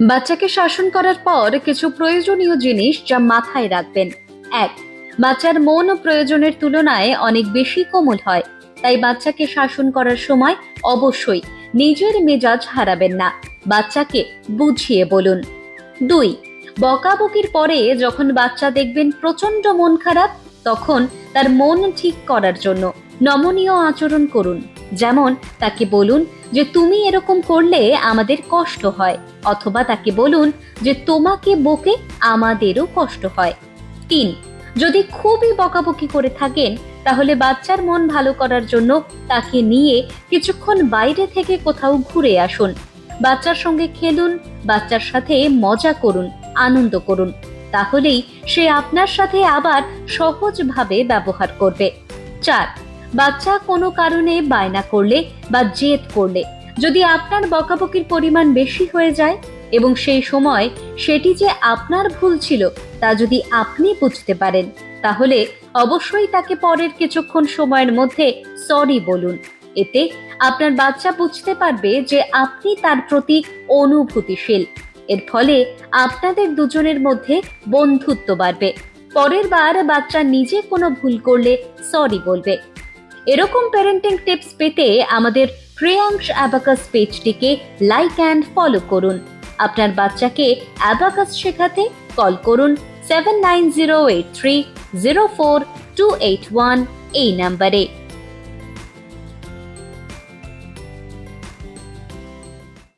বাচ্চাকে শাসন করার পর কিছু প্রয়োজনীয় জিনিস যা মাথায় রাখবেন। এক, বাচ্চার মন প্রয়োজনের তুলনায় অনেক বেশি কোমল হয়। তাই বাচ্চাকে শাসন করার সময় অবশ্যই নিজের মেজাজ হারাবেন না। বাচ্চাকে বুঝিয়ে বলুন। দুই, বকাবকির পরে যখন বাচ্চা দেখবেন প্রচণ্ড মন খারাপ, তখন তার মন ঠিক করার জন্য নমনীয় আচরণ করুন। যেমন তাকে বলুন যে তুমি এরকম করলে আমাদের কষ্ট হয়, অথবা তাকে বলুন যে তোমাকে বকে আমাদেরও কষ্ট হয়। তিন, যদি খুবই বকাবকি করে থাকেন, তাহলে বাচ্চার মন ভালো করার জন্য তাকে নিয়ে কিছুক্ষণ বাইরে থেকে কোথাও ঘুরে আসুন। বাচ্চার সঙ্গে খেলুন, বাচ্চার সাথে মজা করুন, আনন্দ করুন। তাহলেই সে আপনার সাথে আবার সহজভাবে ব্যবহার করবে। চার বাচ্চা কোনো কারণে বায়না করলে বা জেদ করলে, যদি আপনার বকাবকির পরিমাণ বেশি হয়ে যায় এবং সেই সময় সেটি যে আপনার ভুল ছিল তা যদি আপনি বুঝতে পারেন, তাহলে অবশ্যই তাকে পরের কিছুক্ষণ সময়ের মধ্যে সরি বলুন। এতে আপনার বাচ্চা বুঝতে পারবে যে আপনি তার প্রতি অনুভূতিশীল। এর ফলে আপনাদের দুজনের মধ্যে বন্ধুত্ব বাড়বে। পরের বার বাচ্চা নিজে কোনো ভুল করলে সরি বলবে। এরকম প্যারেন্টিং টিপস পেতে আমাদের প্রিয়াংশ অ্যাবাকাস পেজটিকে লাইক অ্যান্ড ফলো করুন। আপনার বাচ্চাকে অ্যাবাকাস শেখাতে কল করুন seven nine zero eight three zero four two eight one এই নাম্বারে